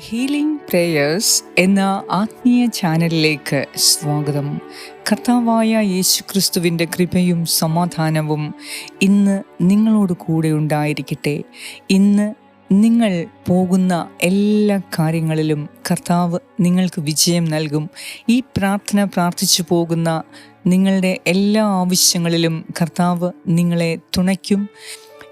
Healing prayers എന്ന ആത്മീയ ചാനലിലേക്ക് സ്വാഗതം. കർത്താവായ യേശു ക്രിസ്തുവിന്റെ കൃപയും സമാധാനവും ഇന്ന് നിങ്ങളോട് കൂടെ ഉണ്ടായിരിക്കട്ടെ. ഇന്ന് നിങ്ങൾ പോകുന്ന എല്ലാ കാര്യങ്ങളിലും കർത്താവ് നിങ്ങൾക്ക് വിജയം നൽകും. ഈ പ്രാർത്ഥന പ്രാർത്ഥിച്ചു പോകുന്ന നിങ്ങളുടെ എല്ലാ ആവശ്യങ്ങളിലും കർത്താവ് നിങ്ങളെ തുണയ്ക്കും.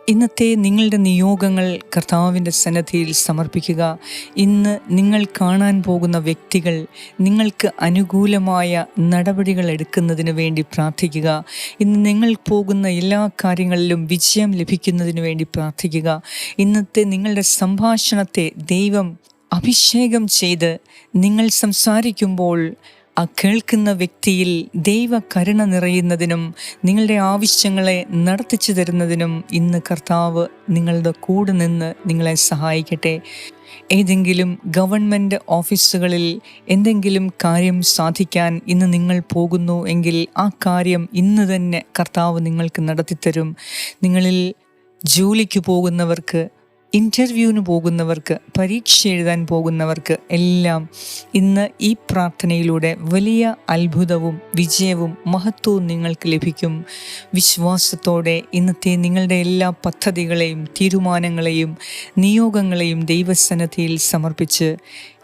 ഇന്നത്തെ നിങ്ങളുടെ നിയോഗങ്ങൾ കർത്താവിന്റെ സന്നദ്ധിയിൽ സമർപ്പിക്കുക. ഇന്ന് നിങ്ങൾ കാണാൻ പോകുന്ന വ്യക്തികൾ നിങ്ങൾക്ക് അനുകൂലമായ നടപടികൾ എടുക്കുന്നതിന് വേണ്ടി പ്രാർത്ഥിക്കുക. ഇന്ന് നിങ്ങൾ പോകുന്ന എല്ലാ കാര്യങ്ങളിലും വിജയം ലഭിക്കുന്നതിന് വേണ്ടി പ്രാർത്ഥിക്കുക. ഇന്നത്തെ നിങ്ങളുടെ സംഭാഷണത്തെ ദൈവം അഭിഷേകം ചെയ്ത് നിങ്ങൾ സംസാരിക്കുമ്പോൾ ആ കേൾക്കുന്ന വ്യക്തിയിൽ ദൈവ കരുണ നിറയുന്നതിനും നിങ്ങളുടെ ആവശ്യങ്ങളെ നടത്തിച്ചു തരുന്നതിനും ഇന്ന് കർത്താവ് നിങ്ങളുടെ കൂടെ നിന്ന് നിങ്ങളെ സഹായിക്കട്ടെ. ഏതെങ്കിലും ഗവൺമെന്റ് ഓഫീസുകളിൽ എന്തെങ്കിലും കാര്യം സാധിക്കാൻ ഇന്ന് നിങ്ങൾ പോകുന്നു എങ്കിൽ ആ കാര്യം ഇന്ന് തന്നെ കർത്താവ് നിങ്ങൾക്ക് നടത്തിത്തരും. നിങ്ങളിൽ ജോലിക്ക് പോകുന്നവർക്ക് ഇന്റർവ്യൂവിന് പോകുന്നവർക്ക് പരീക്ഷ എഴുതാൻ പോകുന്നവർക്ക് എല്ലാം ഇന്ന് ഈ പ്രാർത്ഥനയിലൂടെ വലിയ അത്ഭുതവും വിജയവും മഹത്വവും നിങ്ങൾക്ക് ലഭിക്കും. വിശ്വാസത്തോടെ ഇന്നത്തെ നിങ്ങളുടെ എല്ലാ പദ്ധതികളെയും തീരുമാനങ്ങളെയും നിയോഗങ്ങളെയും ദൈവസന്നദ്ധിയിൽ സമർപ്പിച്ച്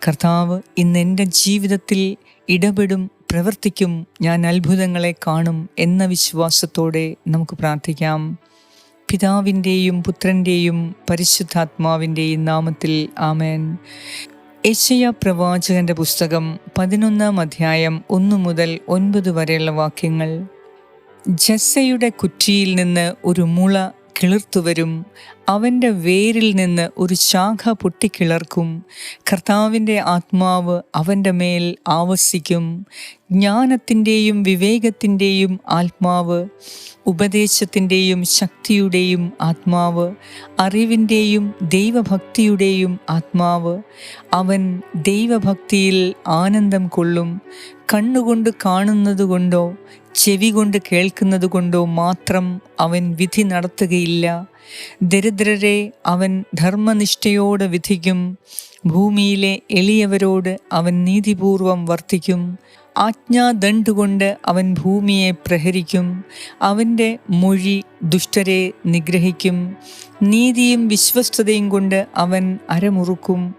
കർത്താവ് ഇന്ന് എന്റെ ജീവിതത്തിൽ ഇടപെടും പ്രവർത്തിക്കും ഞാൻ അത്ഭുതങ്ങളെ കാണും എന്ന വിശ്വാസത്തോടെ നമുക്ക് പ്രാർത്ഥിക്കാം. പിതാവിന്റെയും പുത്രന്റെയും പരിശുദ്ധാത്മാവിന്റെയും നാമത്തിൽ ആമേൻ. യശയ പ്രവാചകന്റെ പുസ്തകം പതിനൊന്നാം അധ്യായം ഒന്നു മുതൽ ഒൻപത് വരെയുള്ള വാക്യങ്ങൾ. ജസ്സയുടെ കുറ്റിയിൽ നിന്ന് ഒരു മുള കിളിർത്തുവരും. അവന്റെ വേരിൽ നിന്ന് ഒരു ശാഖ പൊട്ടിക്കിളർക്കും. കർത്താവിന്റെ ആത്മാവ് അവന്റെ മേൽ ആവസിക്കും. ജ്ഞാനത്തിന്റെയും വിവേകത്തിന്റെയും ആത്മാവ് ഉപദേശത്തിന്റെയും ശക്തിയുടെയും ആത്മാവ് അറിവിന്റെയും ദൈവഭക്തിയുടെയും ആത്മാവ്. അവൻ ദൈവഭക്തിയിൽ ആനന്ദം കൊള്ളും. കണ്ണുകൊണ്ട് കാണുന്നതുകൊണ്ടോ ചെവി കൊണ്ട് കേൾക്കുന്നത് കൊണ്ടോ മാത്രം അവൻ വിധി നടത്തുകയില്ല. ദരിദ്രരെ അവൻ ധർമ്മനിഷ്ഠയോടെ വിധിക്കും. ഭൂമിയിലെ എളിയവരോട് അവൻ നീതിപൂർവം വർത്തിക്കും. ആജ്ഞാദണ്ടുകൊണ്ട് അവൻ ഭൂമിയെ പ്രഹരിക്കും. അവന്റെ മൊഴി ദുഷ്ടരെ നിഗ്രഹിക്കും. നീതിയും വിശ്വസ്തതയും കൊണ്ട് അവൻ അരമുറുക്കും.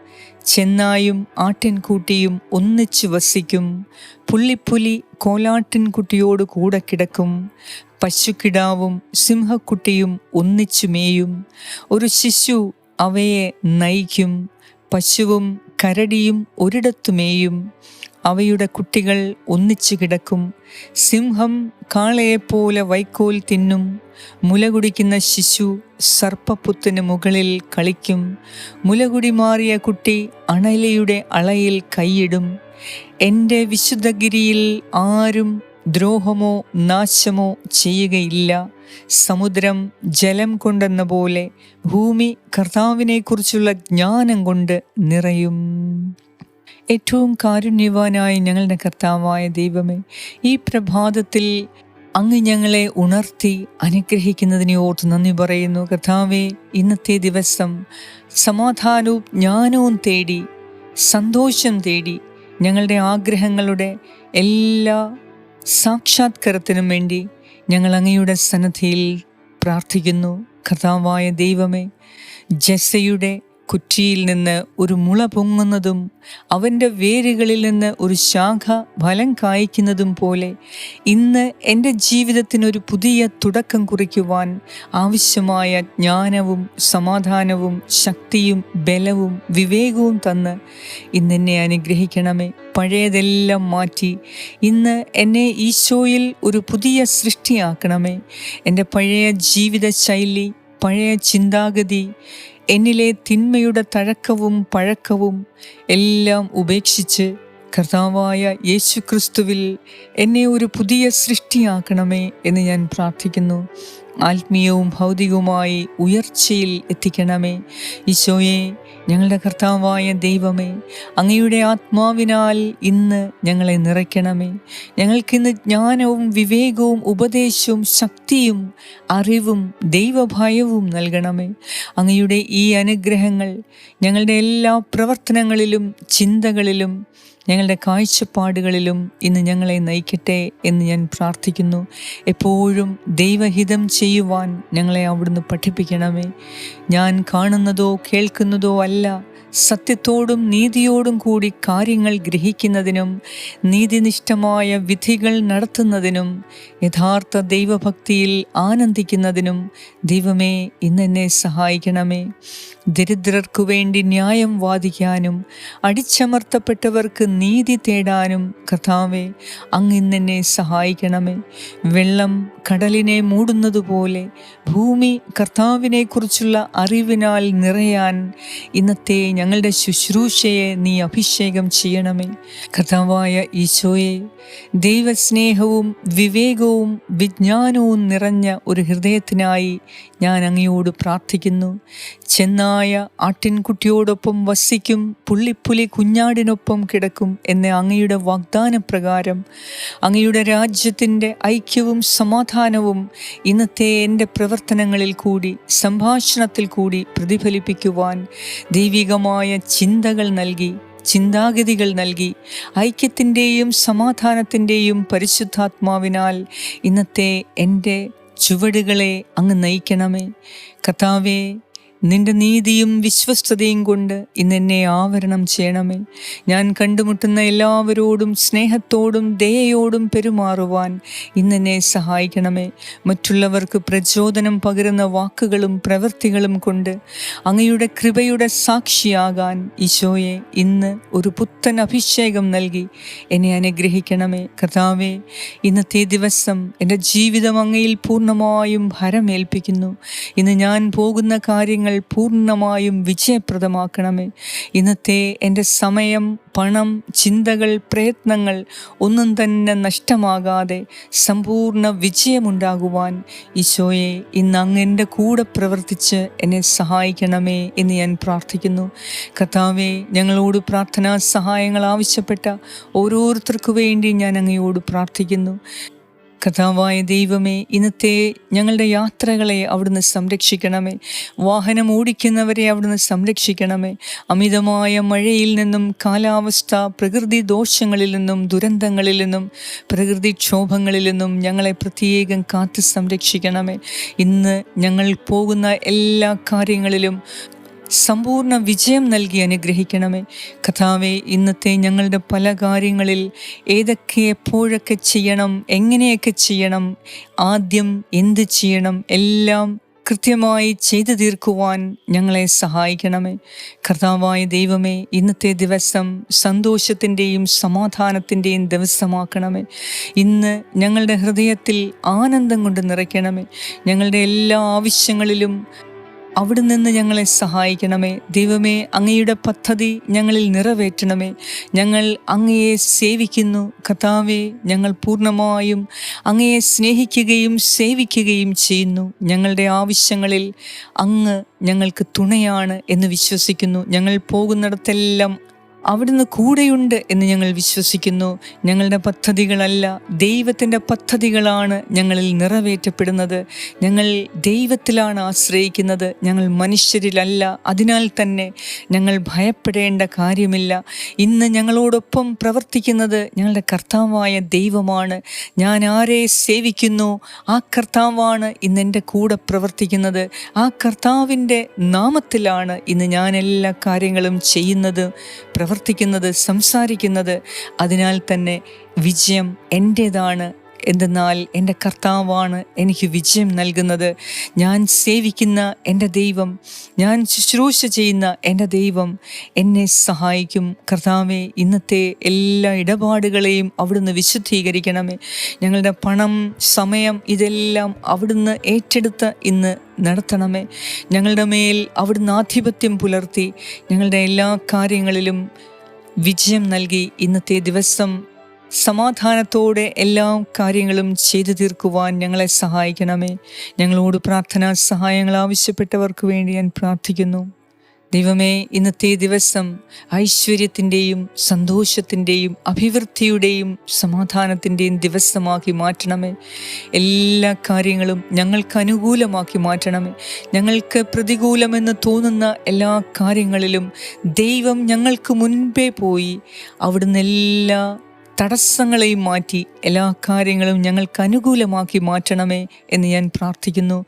ചെന്നായും ആട്ടിൻകൂട്ടിയും ഒന്നിച്ചു വസിക്കും. പുള്ളിപ്പുലി കോലാട്ടിൻകുട്ടിയോട് കൂടെ കിടക്കും. പശുക്കിടാവും സിംഹക്കുട്ടിയും ഒന്നിച്ചു മേയും ഒരു ശിശു അവയെ നയിക്കും. പശുവും കരടിയും ഒരിടത്തു മേയും അവയുടെ കുട്ടികൾ ഒന്നിച്ചു കിടക്കും. സിംഹം കാളയെപ്പോലെ വൈക്കോൽ തിന്നും. മുല കുടിക്കുന്ന ശിശു സർപ്പപ്പുത്തിന് മുകളിൽ കളിക്കും. മുലകുടി മാറിയ കുട്ടി അണലയുടെ അളയിൽ കൈയിടും. എന്റെ വിശുദ്ധഗിരിയിൽ ആരും ദ്രോഹമോ നാശമോ ചെയ്യുകയില്ല. സമുദ്രം ജലം കൊണ്ടെന്ന പോലെ ഭൂമി കർത്താവിനെക്കുറിച്ചുള്ള ജ്ഞാനം കൊണ്ട് നിറയും. ഏറ്റവും കാരുണ്യവാനായ ഞങ്ങളുടെ കർത്താവായ ദൈവമേ ഈ പ്രഭാതത്തിൽ അങ്ങ് ഞങ്ങളെ ഉണർത്തി അനുഗ്രഹിക്കുന്നതിനെ ഓർത്ത് നന്ദി പറയുന്നു. കർത്താവെ ഇന്നത്തെ ദിവസം സമാധാനവും ജ്ഞാനവും തേടി സന്തോഷം തേടി ഞങ്ങളുടെ ആഗ്രഹങ്ങളുടെ എല്ലാ സാക്ഷാത്കരത്തിനും വേണ്ടി ഞങ്ങൾ അങ്ങയുടെ സന്നദ്ധിയിൽ പ്രാർത്ഥിക്കുന്നു. കഥാവായ ദൈവമേ ജസയുടെ കുറ്റിയിൽ നിന്ന് ഒരു മുള പൊങ്ങുന്നതും അവന്റെ വേരുകളിൽ നിന്ന് ഒരു ശാഖ ഫലം കായ്ക്കുന്നതും പോലെ ഇന്ന് എന്റെ ജീവിതത്തിനൊരു പുതിയ തുടക്കം കുറിക്കുവാൻ ആവശ്യമായ ജ്ഞാനവും സമാധാനവും ശക്തിയും ബലവും വിവേകവും തന്ന് ഇന്നെന്നെ അനുഗ്രഹിക്കണമേ. പഴയതെല്ലാം മാറ്റി ഇന്ന് എന്നെ ഈശോയിൽ ഒരു പുതിയ സൃഷ്ടിയാക്കണമേ. എന്റെ പഴയ ജീവിത ശൈലി പഴയ ചിന്താഗതി എന്നിലെ തിന്മയുടെ തഴക്കവും പഴക്കവും എല്ലാം ഉപേക്ഷിച്ച് കർത്താവായ യേശു ക്രിസ്തുവിൽ എന്നെ ഒരു പുതിയ സൃഷ്ടിയാക്കണമേ എന്ന് ഞാൻ പ്രാർത്ഥിക്കുന്നു. ആത്മീയവും ഭൗതികവുമായി ഉയർച്ചയിൽ എത്തിക്കണമേ. ഈശോയെ ഞങ്ങളുടെ കർത്താവായ ദൈവമേ അങ്ങയുടെ ആത്മാവിനാൽ ഇന്ന് ഞങ്ങളെ നിറയ്ക്കണമേ. ഞങ്ങൾക്കിന്ന് ജ്ഞാനവും വിവേകവും ഉപദേശവും ശക്തിയും അറിവും ദൈവഭയവും നൽകണമേ. അങ്ങയുടെ ഈ അനുഗ്രഹങ്ങൾ ഞങ്ങളുടെ എല്ലാ പ്രവർത്തനങ്ങളിലും ചിന്തകളിലും ഞങ്ങളുടെ കാഴ്ചപ്പാടുകളിലും ഇന്ന് ഞങ്ങളെ നയിക്കട്ടെ എന്ന് ഞാൻ പ്രാർത്ഥിക്കുന്നു. എപ്പോഴും ദൈവഹിതം ചെയ്യുവാൻ ഞങ്ങളെ അവിടുന്ന് പഠിപ്പിക്കണമേ. ഞാൻ കാണുന്നതോ കേൾക്കുന്നതോ അല്ല. സത്യത്തോടും നീതിയോടും കൂടി കാര്യങ്ങൾ ഗ്രഹിക്കുന്നതിനും നീതിനിഷ്ഠമായ വിധികൾ നടത്തുന്നതിനും യഥാർത്ഥ ദൈവഭക്തിയിൽ ആനന്ദിക്കുന്നതിനും ദൈവമേ ഇന്നെന്നെ സഹായിക്കണമേ. ദരിദ്രർക്കു വേണ്ടി ന്യായം വാദിക്കാനും അടിച്ചമർത്തപ്പെട്ടവർക്ക് നീതി തേടാനും കഥാവെ അങ്ങിന്നെന്നെ സഹായിക്കണമേ. വെള്ളം കടലിനെ മൂടുന്നതുപോലെ ഭൂമി കർത്താവിനെക്കുറിച്ചുള്ള അറിവിനാൽ നിറയാൻ ഇന്നത്തെ ഞങ്ങളുടെ ശുശ്രൂഷയെ നീ അഭിഷേകം ചെയ്യണമേ. കർത്താവായ ഈശോയെ ദൈവസ്നേഹവും വിവേകവും വിജ്ഞാനവും നിറഞ്ഞ ഒരു ഹൃദയത്തിനായി ഞാൻ അങ്ങയോട് പ്രാർത്ഥിക്കുന്നു. ചെന്നായ ആട്ടിൻകുട്ടിയോടൊപ്പം വസിക്കും. പുള്ളിപ്പുലി കുഞ്ഞാടിനൊപ്പം കിടക്കും എന്ന അങ്ങയുടെ വാഗ്ദാന പ്രകാരം അങ്ങയുടെ രാജ്യത്തിന്റെ ഐക്യവും സമാധാനവും ഇന്നത്തെ എന്റെ പ്രവർത്തനങ്ങളിൽ കൂടി സംഭാഷണത്തിൽ കൂടി പ്രതിഫലിപ്പിക്കുവാൻ ദൈവികമായ ചിന്തകൾ നൽകി ചിന്താഗതികൾ നൽകി ഐക്യത്തിന്റെയും സമാധാനത്തിന്റെയും പരിശുദ്ധാത്മാവിനാൽ ഇന്നത്തെ എന്റെ ചുവടുകളെ അങ്ങ് നയിക്കണമേ. കഥാവേ നിന്റെ നീതിയും വിശ്വസ്തതയും കൊണ്ട് ഇന്നെന്നെ ആവരണം ചെയ്യണമേ. ഞാൻ കണ്ടുമുട്ടുന്ന എല്ലാവരോടും സ്നേഹത്തോടും ദയയോടും പെരുമാറുവാൻ ഇന്നെന്നെ സഹായിക്കണമേ. മറ്റുള്ളവർക്ക് പ്രചോദനം പകരുന്ന വാക്കുകളും പ്രവൃത്തികളും കൊണ്ട് അങ്ങയുടെ കൃപയുടെ സാക്ഷിയാകാൻ ഈശോയെ ഇന്ന് ഒരു പുത്തൻ അഭിഷേകം നൽകി എന്നെ അനുഗ്രഹിക്കണമേ. കർത്താവേ ഇന്നത്തെ ദിവസം എന്റെ ജീവിതം അങ്ങയിൽ പൂർണമായും ഭരമേൽപ്പിക്കുന്നു. ഇന്ന് ഞാൻ പോകുന്ന കാര്യങ്ങൾ പൂർണമായും വിജയപ്രദമാക്കണമേ. ഇന്നത്തെ എന്റെ സമയം പണം ചിന്തകൾ പ്രയത്നങ്ങൾ ഒന്നും തന്നെ നഷ്ടമാകാതെ സമ്പൂർണ വിജയമുണ്ടാകുവാൻ ഈശോയെ ഇന്ന് അങ്ങ് എന്റെ കൂടെ പ്രവർത്തിച്ച് എന്നെ സഹായിക്കണമേ എന്ന് ഞാൻ പ്രാർത്ഥിക്കുന്നു. കർത്താവെ ഞങ്ങളോട് പ്രാർത്ഥനാ സഹായങ്ങൾ ആവശ്യപ്പെട്ട ഓരോരുത്തർക്കു വേണ്ടി ഞാൻ അങ്ങയോട് പ്രാർത്ഥിക്കുന്നു. കഥാവായ ദൈവമേ ഇന്നത്തെ ഞങ്ങളുടെ യാത്രകളെ അവിടുന്ന് സംരക്ഷിക്കണമേ. വാഹനം ഓടിക്കുന്നവരെ അവിടുന്ന് സംരക്ഷിക്കണമേ. അമിതമായ മഴയിൽ നിന്നും കാലാവസ്ഥ പ്രകൃതി ദോഷങ്ങളിൽ നിന്നും ദുരന്തങ്ങളിൽ നിന്നും പ്രകൃതിക്ഷോഭങ്ങളിൽ നിന്നും ഞങ്ങളെ പ്രത്യേകം കാത്തു സംരക്ഷിക്കണമേ. ഇന്ന് ഞങ്ങൾ പോകുന്ന എല്ലാ കാര്യങ്ങളിലും സമ്പൂർണ വിജയം നൽകി അനുഗ്രഹിക്കണമേ. കഥാവെ ഇന്നത്തെ ഞങ്ങളുടെ പല കാര്യങ്ങളിൽ ഏതൊക്കെ എപ്പോഴൊക്കെ ചെയ്യണം എങ്ങനെയൊക്കെ ചെയ്യണം ആദ്യം എന്ത് ചെയ്യണം എല്ലാം കൃത്യമായി ചെയ്തു തീർക്കുവാൻ ഞങ്ങളെ സഹായിക്കണമേ. കർത്താവായ ദൈവമേ ഇന്നത്തെ ദിവസം സന്തോഷത്തിന്റെയും സമാധാനത്തിന്റെയും ദിവസമാക്കണമേ. ഇന്ന് ഞങ്ങളുടെ ഹൃദയത്തിൽ ആനന്ദം കൊണ്ട് നിറയ്ക്കണമേ. ഞങ്ങളുടെ എല്ലാ ആവശ്യങ്ങളിലും അവിടെ നിന്ന് ഞങ്ങളെ സഹായിക്കണമേ. ദൈവമേ അങ്ങയുടെ പദ്ധതി ഞങ്ങളിൽ നിറവേറ്റണമേ. ഞങ്ങൾ അങ്ങയെ സേവിക്കുന്നു. കഥാവെ ഞങ്ങൾ പൂർണമായും അങ്ങയെ സ്നേഹിക്കുകയും സേവിക്കുകയും ചെയ്യുന്നു. ഞങ്ങളുടെ ആവശ്യങ്ങളിൽ അങ്ങ് ഞങ്ങൾക്ക് തുണയാണ് എന്ന് വിശ്വസിക്കുന്നു. ഞങ്ങൾ പോകുന്നിടത്തെല്ലാം അവിടുന്ന് കൂടെയുണ്ട് എന്ന് ഞങ്ങൾ വിശ്വസിക്കുന്നു. ഞങ്ങളുടെ പദ്ധതികളല്ല ദൈവത്തിന്റെ പദ്ധതികളാണ് ഞങ്ങളിൽ നിറവേറ്റപ്പെടുന്നത്. ഞങ്ങൾ ദൈവത്തിലാണ് ആശ്രയിക്കുന്നത്. ഞങ്ങൾ മനുഷ്യരിലല്ല അതിനാൽ തന്നെ ഞങ്ങൾ ഭയപ്പെടേണ്ട കാര്യമില്ല. ഇന്ന് ഞങ്ങളോടൊപ്പം പ്രവർത്തിക്കുന്നത് ഞങ്ങളുടെ കർത്താവായ ദൈവമാണ്. ഞാൻ ആരെ സേവിക്കുന്നു? ആ കർത്താവാണ് ഇന്ന് എന്റെ കൂടെ പ്രവർത്തിക്കുന്നത്. ആ കർത്താവിന്റെ നാമത്തിലാണ് ഇന്ന് ഞാൻ എല്ലാ കാര്യങ്ങളും ചെയ്യുന്നത്. പ്രവർത്തിക്കുന്നത് സംസാരിക്കുന്നത് അതിനാൽ തന്നെ വിജയം എന്റേതാണ് എന്തെന്നാൽ എന്റെ കർത്താവാണ് എനിക്ക് വിജയം നൽകുന്നത്. ഞാൻ സേവിക്കുന്ന എന്റെ ദൈവം ഞാൻ ശുശ്രൂഷ ചെയ്യുന്ന എന്റെ ദൈവം എന്നെ സഹായിക്കും. കർത്താവെ ഇന്നത്തെ എല്ലാ ഇടപാടുകളെയും അവിടുന്ന് വിശുദ്ധീകരിക്കണമേ. ഞങ്ങളുടെ പണം സമയം ഇതെല്ലാം അവിടുന്ന് ഏറ്റെടുത്ത് ഇന്ന് നടത്തണമേ. ഞങ്ങളുടെ മേൽ അവിടുന്ന് ആധിപത്യം പുലർത്തി ഞങ്ങളുടെ എല്ലാ കാര്യങ്ങളിലും വിജയം നൽകി ഇന്നത്തെ ദിവസം സമാധാനത്തോടെ എല്ലാ കാര്യങ്ങളും ചെയ്തു തീർക്കുവാൻ ഞങ്ങളെ സഹായിക്കണമേ. ഞങ്ങളോട് പ്രാർത്ഥനാ സഹായങ്ങൾ ആവശ്യപ്പെട്ടവർക്ക് വേണ്ടി ഞാൻ പ്രാർത്ഥിക്കുന്നു. ദൈവമേ ഇന്നത്തെ ദിവസം ഐശ്വര്യത്തിന്റെയും സന്തോഷത്തിന്റെയും അഭിവൃദ്ധിയുടെയും സമാധാനത്തിന്റെയും ദിവസമാക്കി മാറ്റണമേ. എല്ലാ കാര്യങ്ങളും ഞങ്ങൾക്ക് അനുകൂലമാക്കി മാറ്റണമേ. ഞങ്ങൾക്ക് പ്രതികൂലമെന്ന് തോന്നുന്ന എല്ലാ കാര്യങ്ങളിലും ദൈവം ഞങ്ങൾക്ക് മുൻപേ പോയി. അവിടുന്ന് എല്ലാ തടസ്സങ്ങളെയും മാറ്റി എല്ലാ കാര്യങ്ങളും ഞങ്ങൾക്ക് അനുകൂലമാക്കി മാറ്റണമേ എന്ന് ഞാൻ പ്രാർത്ഥിക്കുന്നു.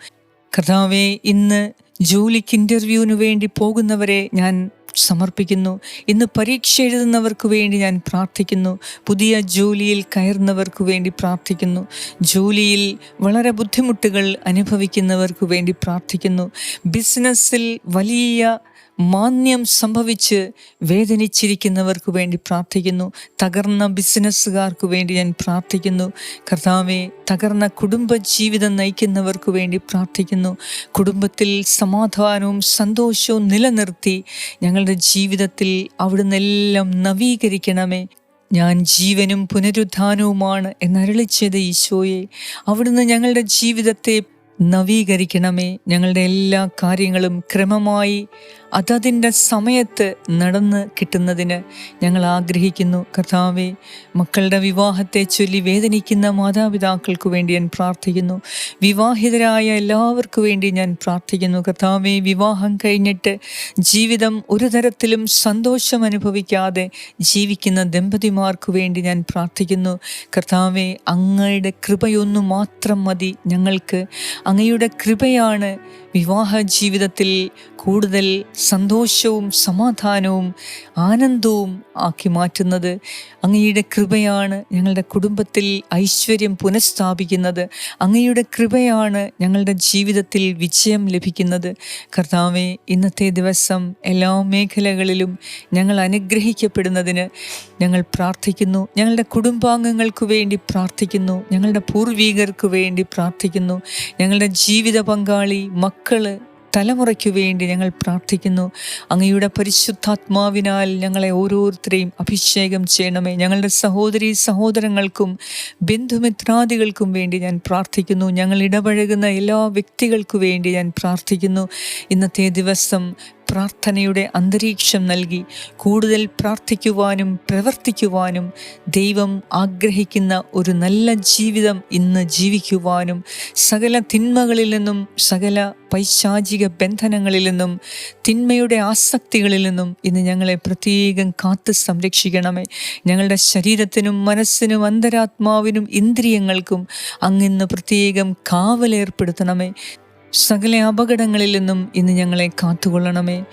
കർത്താവെ ഇന്ന് ജോലിക്ക് ഇന്റർവ്യൂവിന് വേണ്ടി പോകുന്നവരെ ഞാൻ സമർപ്പിക്കുന്നു. ഇന്ന് പരീക്ഷ എഴുതുന്നവർക്ക് വേണ്ടി ഞാൻ പ്രാർത്ഥിക്കുന്നു. പുതിയ ജോലിയിൽ കയറുന്നവർക്ക് വേണ്ടി പ്രാർത്ഥിക്കുന്നു. ജോലിയിൽ വളരെ ബുദ്ധിമുട്ടുകൾ അനുഭവിക്കുന്നവർക്ക് വേണ്ടി പ്രാർത്ഥിക്കുന്നു. ബിസിനസ്സിൽ വലിയ മാന്യം സംഭവിച്ച് വേദനിച്ചിരിക്കുന്നവർക്ക് വേണ്ടി പ്രാർത്ഥിക്കുന്നു. തകർന്ന ബിസിനസ്സുകാർക്ക് വേണ്ടി ഞാൻ പ്രാർത്ഥിക്കുന്നു. കർത്താവെ തകർന്ന കുടുംബ ജീവിതം നയിക്കുന്നവർക്ക് വേണ്ടി പ്രാർത്ഥിക്കുന്നു. കുടുംബത്തിൽ സമാധാനവും സന്തോഷവും നിലനിർത്തി ഞങ്ങളുടെ ജീവിതത്തിൽ അവിടുന്ന് എല്ലാം നവീകരിക്കണമേ. ഞാൻ ജീവനും പുനരുദ്ധാനവുമാണ് എന്നരളിച്ചത് ഈശോയെ. അവിടുന്ന് ഞങ്ങളുടെ ജീവിതത്തെ നവീകരിക്കണമേ. ഞങ്ങളുടെ എല്ലാ കാര്യങ്ങളും ക്രമമായി അതതിന്റെ സമയത്ത് നടന്ന് കിട്ടുന്നതിന് ഞങ്ങൾ ആഗ്രഹിക്കുന്നു. കർത്താവെ മക്കളുടെ വിവാഹത്തെ ചൊല്ലി വേദനിക്കുന്ന മാതാപിതാക്കൾക്ക് വേണ്ടി ഞാൻ പ്രാർത്ഥിക്കുന്നു. വിവാഹിതരായ എല്ലാവർക്കു വേണ്ടി ഞാൻ പ്രാർത്ഥിക്കുന്നു. കർത്താവെ വിവാഹം കഴിഞ്ഞിട്ട് ജീവിതം ഒരു തരത്തിലും സന്തോഷം അനുഭവിക്കാതെ ജീവിക്കുന്ന ദമ്പതിമാർക്ക് വേണ്ടി ഞാൻ പ്രാർത്ഥിക്കുന്നു. കർത്താവെ അങ്ങയുടെ കൃപയൊന്നു മാത്രം മതി ഞങ്ങൾക്ക്. അങ്ങയുടെ കൃപയാണ് വിവാഹ ജീവിതത്തിൽ കൂടുതൽ സന്തോഷവും സമാധാനവും ആനന്ദവും ആക്കി മാറ്റുന്നത് അങ്ങയുടെ കൃപയാണ് ഞങ്ങളുടെ കുടുംബത്തിൽ ഐശ്വര്യം പുനഃസ്ഥാപിക്കുന്നത്. അങ്ങയുടെ കൃപയാണ് ഞങ്ങളുടെ ജീവിതത്തിൽ വിജയം ലഭിക്കുന്നത്. കർത്താവെ ഇന്നത്തെ ദിവസം എല്ലാ മേഖലകളിലും ഞങ്ങൾ അനുഗ്രഹിക്കപ്പെടുന്നതിന് ഞങ്ങൾ പ്രാർത്ഥിക്കുന്നു. ഞങ്ങളുടെ കുടുംബാംഗങ്ങൾക്ക് വേണ്ടി പ്രാർത്ഥിക്കുന്നു. ഞങ്ങളുടെ പൂർവീകർക്ക് വേണ്ടി പ്രാർത്ഥിക്കുന്നു. ഞങ്ങളുടെ ജീവിത പങ്കാളി മക്കൾ തലമുറയ്ക്കു വേണ്ടി ഞങ്ങൾ പ്രാർത്ഥിക്കുന്നു. അങ്ങയുടെ പരിശുദ്ധാത്മാവിനാൽ ഞങ്ങളെ ഓരോരുത്തരെയും അഭിഷേകം ചെയ്യണമേ. ഞങ്ങളുടെ സഹോദരി സഹോദരങ്ങൾക്കും ബന്ധുമിത്രാദികൾക്കും വേണ്ടി ഞാൻ പ്രാർത്ഥിക്കുന്നു. ഞങ്ങൾ ഇടപഴകുന്ന എല്ലാ വ്യക്തികൾക്കു വേണ്ടി ഞാൻ പ്രാർത്ഥിക്കുന്നു. ഇന്നത്തെ ദിവസം പ്രാർത്ഥനയുടെ അന്തരീക്ഷം നൽകി കൂടുതൽ പ്രാർത്ഥിക്കുവാനും പ്രവർത്തിക്കുവാനും ദൈവം ആഗ്രഹിക്കുന്ന ഒരു നല്ല ജീവിതം ഇന്ന് ജീവിക്കുവാനും സകല തിന്മകളിൽ നിന്നും സകല പൈശാചിക ബന്ധനങ്ങളിൽ നിന്നും തിന്മയുടെ ആസക്തികളിൽ നിന്നും ഇന്ന് ഞങ്ങളെ പ്രത്യേകം കാത്തു സംരക്ഷിക്കണമേ. ഞങ്ങളുടെ ശരീരത്തിനും മനസ്സിനും അന്തരാത്മാവിനും ഇന്ദ്രിയങ്ങൾക്കും അങ്ങിന്ന് പ്രത്യേകം കാവലേർപ്പെടുത്തണമേ. സകല അപകടങ്ങളിൽ നിന്നും ഇന്ന് ഞങ്ങളെ കാത്തുകൊള്ളണമേ.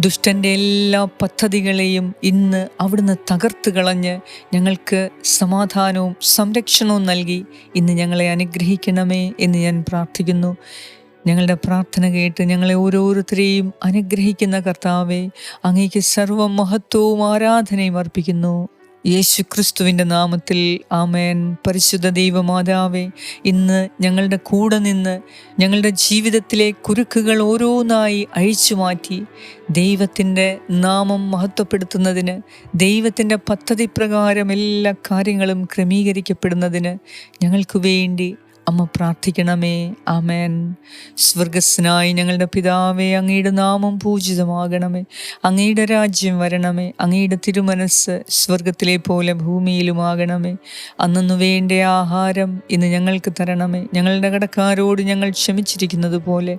ദുഷ്ടന്റെ എല്ലാ പദ്ധതികളെയും ഇന്ന് അവിടുന്ന് തകർത്ത് കളഞ്ഞ് ഞങ്ങൾക്ക് സമാധാനവും സംരക്ഷണവും നൽകി ഇന്ന് ഞങ്ങളെ അനുഗ്രഹിക്കണമേ എന്ന് ഞാൻ പ്രാർത്ഥിക്കുന്നു. ഞങ്ങളുടെ പ്രാർത്ഥന കേട്ട് ഞങ്ങളെ ഓരോരുത്തരെയും അനുഗ്രഹിക്കുന്ന കർത്താവെ അങ്ങേക്ക് സർവ മഹത്വവും ആരാധനയും അർപ്പിക്കുന്നു. യേശു ക്രിസ്തുവിന്റെ നാമത്തിൽ ആമേൻ. പരിശുദ്ധ ദൈവമാതാവേ ഇന്ന് ഞങ്ങളുടെ കൂടെ നിന്ന് ഞങ്ങളുടെ ജീവിതത്തിലെ കുരുക്കുകൾ ഓരോന്നായി അഴിച്ചു മാറ്റി ദൈവത്തിന്റെ നാമം മഹത്വപ്പെടുത്തുന്നതിന് ദൈവത്തിന്റെ പദ്ധതി പ്രകാരം എല്ലാ കാര്യങ്ങളും ക്രമീകരിക്കപ്പെടുന്നതിന് ഞങ്ങൾക്ക് വേണ്ടി അമ്മ പ്രാർത്ഥിക്കണമേ. ആമേൻ. സ്വർഗസ്നായി ഞങ്ങളുടെ പിതാവേ അങ്ങയുടെ നാമം പൂജിതമാകണമേ. അങ്ങയുടെ രാജ്യം വരണമേ. അങ്ങയുടെ തിരുമനസ് സ്വർഗത്തിലെ പോലെ ഭൂമിയിലുമാകണമേ. അന്നു വേണ്ട ആഹാരം ഇന്ന് ഞങ്ങൾക്ക് തരണമേ. ഞങ്ങളുടെ കടക്കാരോട് ഞങ്ങൾ ക്ഷമിച്ചിരിക്കുന്നത് പോലെ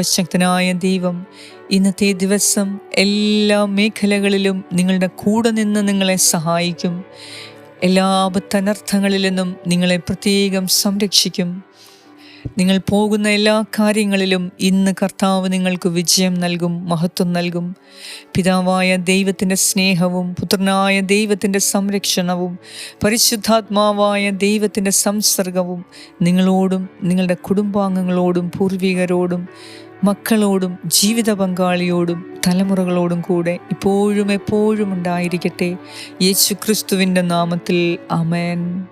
സർവശക്തനായ ദൈവം ഇന്നത്തെ ദിവസം എല്ലാ മേഖലകളിലും നിങ്ങളുടെ കൂടെ നിന്ന് നിങ്ങളെ സഹായിക്കും. എല്ലാ അബദ്ധനർത്ഥങ്ങളിൽ നിന്നും നിങ്ങളെ പ്രത്യേകം സംരക്ഷിക്കും. നിങ്ങൾ പോകുന്ന എല്ലാ കാര്യങ്ങളിലും ഇന്ന് കർത്താവ് നിങ്ങൾക്ക് വിജയം നൽകും മഹത്വം നൽകും. പിതാവായ ദൈവത്തിന്റെ സ്നേഹവും പുത്രനായ ദൈവത്തിന്റെ സംരക്ഷണവും പരിശുദ്ധാത്മാവായ ദൈവത്തിന്റെ സംസർഗവും നിങ്ങളോടും നിങ്ങളുടെ കുടുംബാംഗങ്ങളോടും പൂർവികരോടും മക്കളോടും ജീവിത പങ്കാളിയോടും തലമുറകളോടും കൂടെ ഇപ്പോഴും എപ്പോഴും ഉണ്ടായിരിക്കട്ടെ. യേശു ക്രിസ്തുവിന്റെ നാമത്തിൽ. അമേൻ